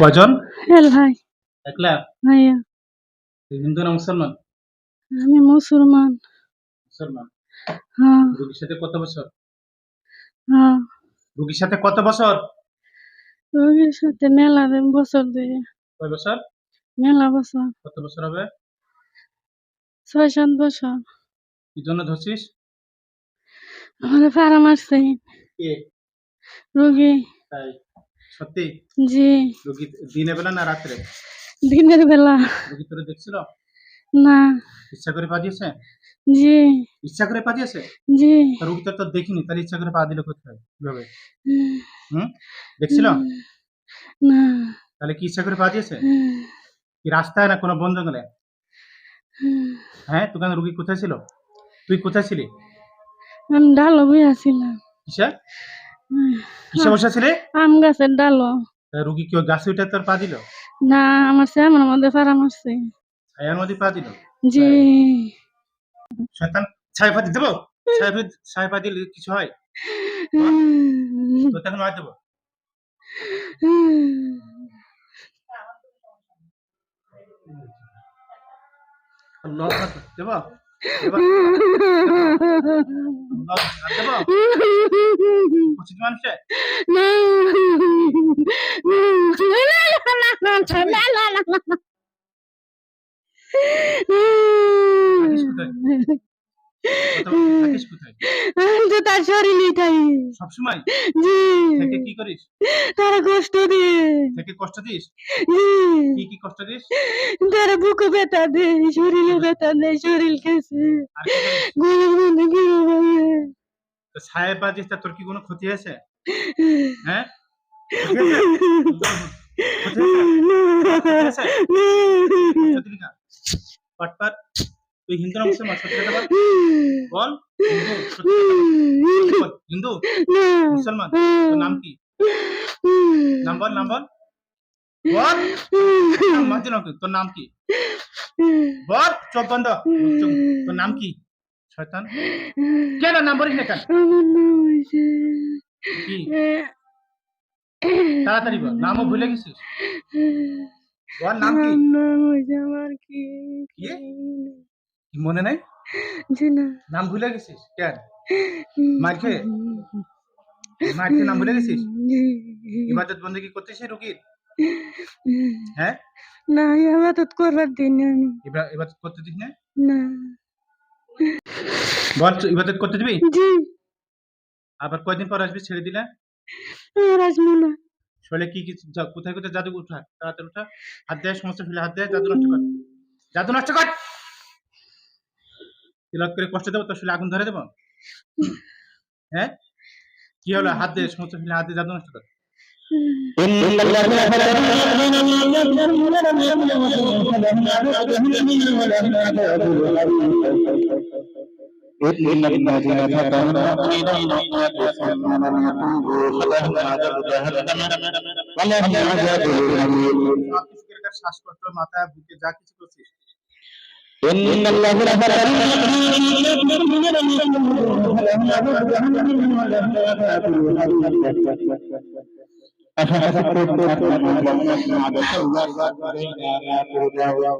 কজন হেল ভাই। একলা ভাইয়া। তুই হিন্দু না মুসলমান? আমি মুসলমান। মুসলমান? হ্যাঁ। রুগীর সাথে কত বছর? হ্যাঁ। রুগীর সাথে কত বছর? রোগীর সাথে মেলা দিন বছর দিয়ে। কয় বছর? মেলা বছর। কত বছর হবে? ছয় সাত বছর। কি জন্য ধরছিস? আমার ফারা মারছে কে? রোগী। তাই। সত্যি? জি। রুগী দিনে বেলা না রাত্রে? দিনের বেলা। রুগী তোরে দেখছিল? না। ইচ্ছা করে পা দিয়েছে? জি। ইচ্ছা করে পা দিয়েছে? জি। রুগী তো দেখিনি তাহলে ইচ্ছা করে পা দিলে কোথায়? কীভাবে? হুম, দেখছিল? না। তাহলে কি ইচ্ছা করে পা দিয়েছে? কি রাস্তায় না কোনো বন জঙ্গলে। হ্যাঁ দোকানে রুগী কোথায় ছিল? তুই কোথায় ছিলি? আমি ডালো বইয়াছিলাম কিসে? কিসে বসেছিলি আম গাছের ডালো। রুগী কেউ গাছে উঠে তোর পা দিল? না আমার আমার মধ্যে ফারা মারছে ছায়ার মধ্যে পা দিল? জি। শয়তান ছায়া পা দিতে দেবো? ছায়া ছায়া পা দিলে কিছু হয়? হুম, তো তখন মার দেবো আল্লাহ দেবো? দেবো আল্লাহ আকবার। দেবো পঁচিশ তো তার তাই সবসময় জি থেকে কি করিস তারা কষ্ট দিয়ে থেকে কষ্ট দিস জি কি কি কষ্ট দিস তারা বুকে ব্যথা দেয় শরীরে ব্যথা শরীর খেয়েছে আর কি করিসগুলো গুলো গুলো তো তোর কি কোনো ক্ষতি হয়েছে হ্যাঁ তুই হিন্দু না মুসলমান? সত্যি কথা বল। বল। হিন্দু হিন্দু মুসলমান তোর নাম কি? নাম বল নাম বল। বল। মাঝে নাম? তোর নাম কি? বল। চোখ বন্ধ। তোর নাম কি? শয়তান। কেন? নাম বলিস না কেন? কি? তাড়াতাড়ি বল। নামও ভুলে গেছিস? বল নাম কি? নাম আমার? কি? মনে নাই? জি না নাম ভুলে গেছিস? কেন? মার খেয়ে মার খেয়ে নাম ভুলে গেছিস? ইবাদত বন্দী করতেছিস রুগীর হ্যাঁ? না আবাদত করবার দিন আমি। ইবাদত করতে দিস না? না। বল ইবাদত করতে দিবি? জি। আবার কয়দিন পর আসবি ছেড়ে দিলে? আর আসব না। শরীরে কি কি কোথায় কোথায় জাদু উঠা? তাড়াতাড়ি উঠা। হাত দেয় সমস্ত ফেলে হাত দেয় জাদু নষ্ট কর। জাদু নষ্ট কর! তিলক করে কষ্ট দেবো তোর শুলে আগুন ধরে দেবো? হ্যাঁ? কি হলো? হাত দিয়ে সমস্ত শুলে হাত দিয়ে জাদু নষ্ট করে। শ্বাসকষ্ট মাথায় বুকে যা কিছু করছিস إن الذين فتنوا أفتتقون أن المسمع بشر لا هدى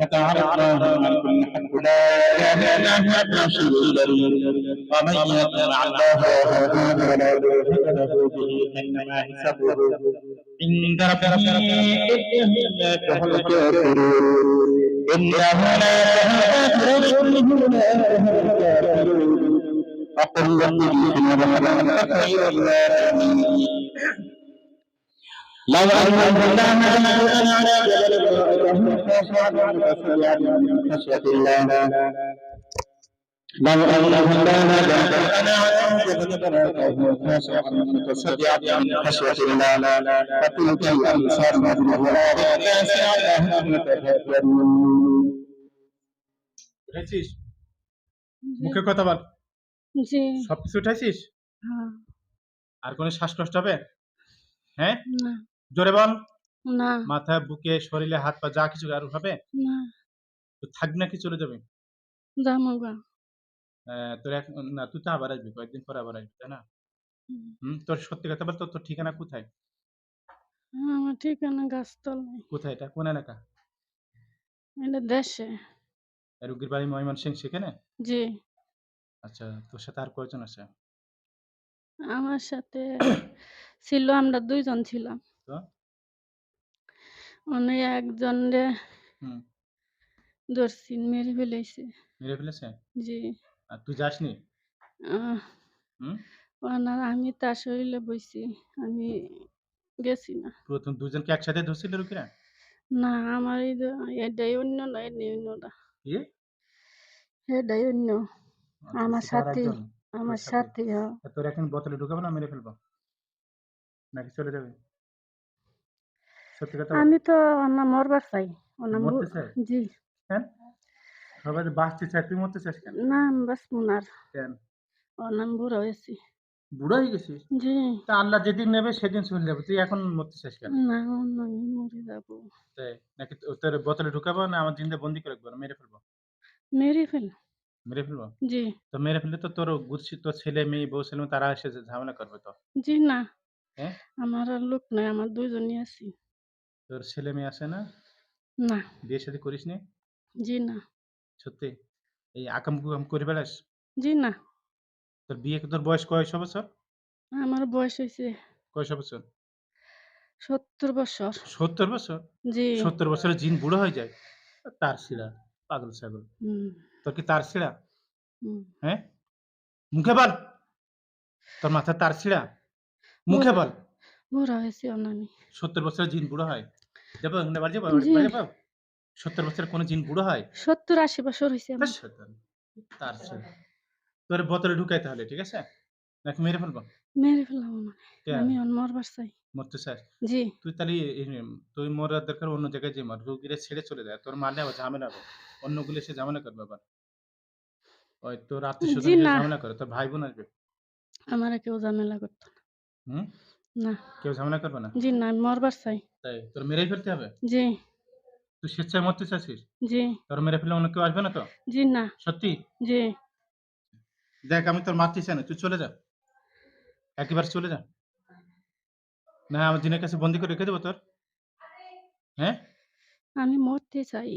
فتعالى الله من كل حق لا إله إلا هو الناصر الجليل ومن يطع الله وهداه فلا يضل له به إنما حسابه عند ربه إنك هو الكافرون إنه لا يهدى رسله لا يهدى أقول لك إنه خير الله لو أنزلنا هذا على جبل لرأيته خاشعا متصدعا من خشية الله لو أنزلنا هذا على جبل لرأيته خاشعا متصدعا من خشية الله فتلك الأمثال نضربها للناس لعلهم يتفكرون উঠেছিস মুখে কথা বল জি সবকিছু উঠাইছিস হ্যাঁ, আর কোনো শ্বাসকষ্ট হবে হ্যাঁ না জোরে বল। না। মাথা বুকে শরীরে হাত পা যা কিছু আর হবে না। তো থাকবি নাকি চলে যাবে? জামুগা আহ, তোর এক না তুই তো আবার আসবি কয়েকদিন পর আবার আসবি তাই না? হুম। তোর সত্যি কথা বল তোর তোর ঠিকানা কোথায়? আমার ঠিকানা গাছতল। কোথায় এটা? কোন এলাকা? এটা দেশে। রুগীর বাড়ি ময়মনসিং সেখানে? জি। আচ্ছা তোর সাথে আর কয়জন আছে? আমার সাথে ছিল আমরা দুইজন ছিলাম। একজন রে ধরছি মেরে ফেলেছে মেরে ফেলেছে? জি। আর তুই যাসনি? ওনার আমি তার শরীরে বইছি আমি গেছি না। প্রথম দুজনকে একসাথে ধরছিল রুগীরা না আমার এটাই অন্য না এটাই অন্য না। কি? এটাই অন্য। আচ্ছা, আমার সাথে আমার সাথে? হ্যাঁ। তোর এখন বোতলে ঢুকাবো না মেরে ফেলব? নাকি চলে যাবে? সত্যি কথা আমি তো না মরবার চাই। ওনা মরতে চাই? জি। কেন? সবাই বাঁচতে চায় তুই মরতে চাস কেন? না বাস মুনার কেন? অনাম বুড়া হয়েছি। বুড়ো হয়ে গেছিস? জি। তা আল্লাহ যেদিন নেবে সেদিন চলে যাবে। তুই এখন মরতে চাস কেন? না অন্য আমি মরে যাব। তাই? নাকি তোর বোতলে ঢুকাবো না আমার জিন্দা বন্দি করে রাখব মেরে ফেলব? মেরে ফেল। মেরে ফেলব? জি। তো মেরে ফেললে তো তোর গুরছি তোর ছেলে মেয়ে বউ ছেলে তারা এসে ঝামেলা করবে তো? জি না। হ্যাঁ? আমার আর লোক নাই আমার দুইজনই আছি। তোর ছেলে মেয়ে আসে না? না। বিয়ে শাদী করিস নি? জি না। সত্যি? এই আকাম কুকাম করে বেড়াস? জি না। তোর বিয়ে তোর বয়স কয়শো বছর? আমার বয়স হয়েছে কয়শো বছর? সত্তর বছর। সত্তর বছর? জি। সত্তর বছরের জিন বুড়ো হয়ে যায়? তার শিরা পাগল ছাগল। তোর কি তার শিরা। হ্যাঁ? মুখে বল! তোর মাথা তার শিরা? মুখে বল! বুড়া হয়েছি আমি সত্তর বছরের জিন বুড়ো হয়? না জি। সত্তর বছরের কোনো জিন বুড়ো হয়? সত্তর আশি বছর হয়েছে আমার। শয়তান। তার তোর বোতলে ঢুকাই তাহলে ঠিক আছে? নাকি মেরে ফেলব? মেরে কে? আমি অন মরবার চাই। মরতে চাস? জি। তুই তাহলে তুই মরার দরকার অন্য জায়গায় যে মর রোগীরা ছেড়ে চলে যায়। তোর মারলে আবার ঝামেলা হবে। অন্যগুলো এসে ঝামেলা করবে আবার। ওই তোর আত্মীয় জি স্বজন না। ঝামেলা করে তোর ভাই বোন আসবে? আমার কেউ ঝামেলা করতো না। হুম? না। কেউ ঝামেলা করবে না? জি না মরবার চাই। তাই? তোর মেরেই ফেলতে হবে? জি। তুই স্বেচ্ছায় মরতে চাচ্ছিস জি। তোর মেরে ফেলে অন্য কেউ আসবে না তো? জি না। সত্যি? জি। দেখ আমি তোর মারতে চাই না তুই চলে যা। একেবারে চলে যা। না আমার দিনের কাছে বন্দি করে রেখে দেবো তোর। হ্যাঁ? আমি মরতে চাই।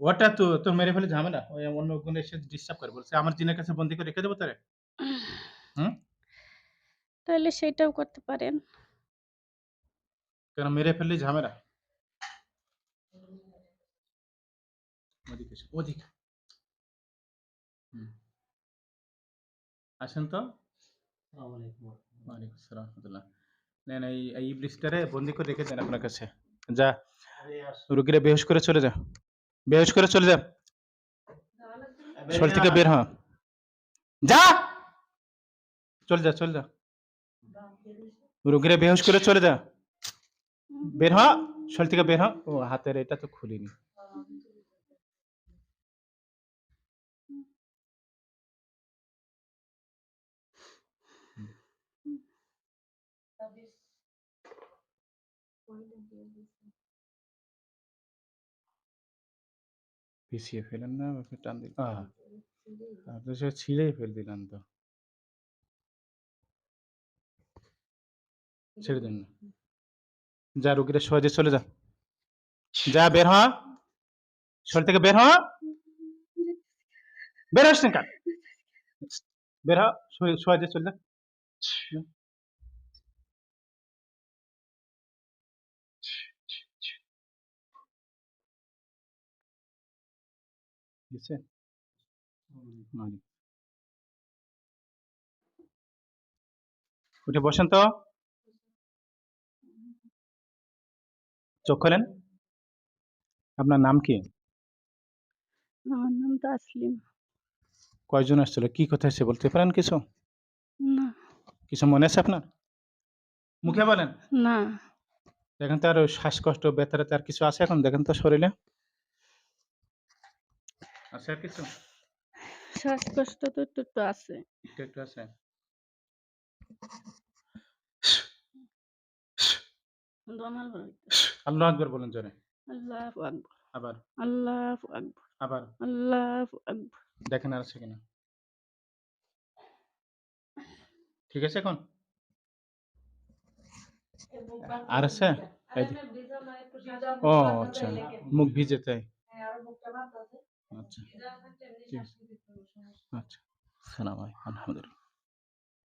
ওটা তো তোর মেরে ফেলে ঝামেলা। ওই অন্য কোনো এসে ডিস্টার্ব করে বলছে আমার দিনের কাছে বন্দি করে রেখে দেবো তোরে। হুম? তাহলে সেটাও করতে পারেন। কেন মেরে ফেললি ঝামেলা? ওদিকে ওদিকে আসেন তো। ওয়ালাইকুম আসসালাম রহমতুল্লাহ। নেন এই এই বন্দি করে রেখে দেন আপনার কাছে। যা রুগীরা বেহুশ করে চলে যা। বেহুশ করে চলে যা। শরীর থেকে বের হ। যা! চলে যা চলে যা। রুগীরা বেহুশ করে চলে যা। বের হ, শরীর থেকে বের হ। ও, হাতের এটা তো খুলিনি। পিছিয়ে ফেলেন না টান দিল ছিঁড়েই ফেল দিলেন তো। ছেড়ে দেন না। যা রুগীরা সহজে চলে যা যা বের হ শরীর থেকে বের হ বের হস না বের হ সহজে- চলে যা উঠে বসেন তো। চোখ খোলেন? আপনার নাম কি? আমার নাম তাসলিম কয়জন আসছিল? কি কথা এসে বলতে পারেন কিছু? না। কিছু মনে আছে আপনার? মুখে বলেন। না। দেখেন তো আর শ্বাসকষ্ট ব্যথা ট্যাথা আর কিছু আছে এখন? দেখেন তো শরীরে। আছে আর কিছু? শ্বাসকষ্ট তো একটু একটু আছে। একটু একটু আছে দমাল বড় আল্লাহ আকবর বলেন জোরে। আল্লাহ আকবর। আবার। আল্লাহ আকবর। আবার। আল্লাহ আকবর। দেখেন আর আছে কিনা। ঠিক আছে এখন? আর আছে। ও আচ্ছা। মুখ ভিজে তাই? আচ্ছা। আচ্ছা। সালাম আলহামদুলিল্লাহ।